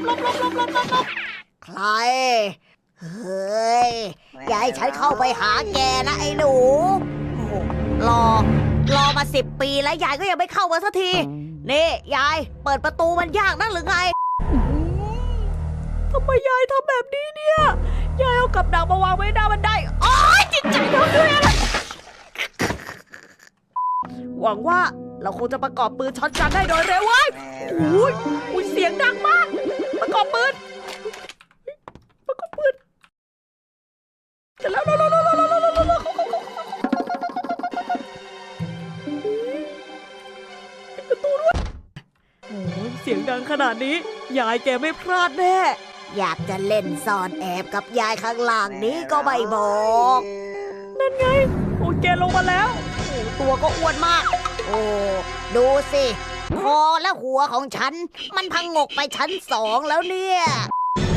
บลบลบลบลบลบใคร เฮ้ยอย่าให้ฉันเข้าไปหาแกนะไอ้หนูรอ รอมาสิบปีแล้วยายก็ยังไม่เข้ามาสักที นี่ยายเปิดประตูมันยากนั่กหรือไงทำไมยายทำแบบนี้เนี่ย ยายเอากับดักมาวางไว้หน้ามันได้โอ้ยจิตใจเธอด้วยอะไรหวังว่าเราคงจะประกอบปืนช็อตกันได้โดยเร็วเว้ยอุ้ยอุ้ยเสียงดังมาก เสร็จแล้วแล้วแล้วแล้วแล้วแล้วตูด้วยโอ้เสียงดังขนาดนี้ ยายแกไม่พลาดแน่ อยากจะเล่นซ่อนแอบกับยายข้างล่างนี้ก็ไม่บอก นั่นไง โอ้แกลงมาแล้ว ตัวก็อ้วนมาก โอ้ ดูสิคอและหัวของฉัน มันพังงกไปชั้นสองแล้วเนี่ย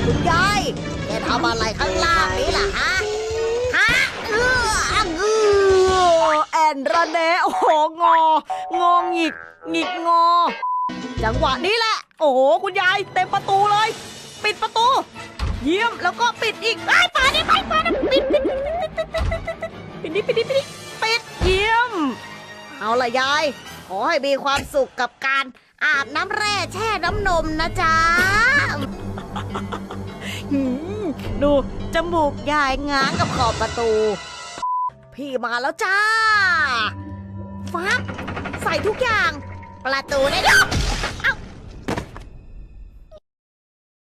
คุณยายแกทำอะไรข้างล่างนี้ล่ะฮะ ระแนโอ้โหงองอหงิกหงิกงอ จังหวะนี้แหละ โอ้โหคุณยายเต็มประตูเลย ปิดประตู เยี่ยมแล้วก็ปิดอีกไอ้ยเปิดดิไปเปิดดิปิดปิดปิดปิดปิดปิดปิดปิดปิดดิปิดปิดปิดเยี่ยม เอาละยาย ขอให้มีความสุขกับการอาบน้ำแร่แช่น้ำนมนะจ๊ะดูจมูกยายง้างกับขอบประตู พี่มาแล้วจ้าฟับใส่ทุกอย่าง ประตูได้แล้ว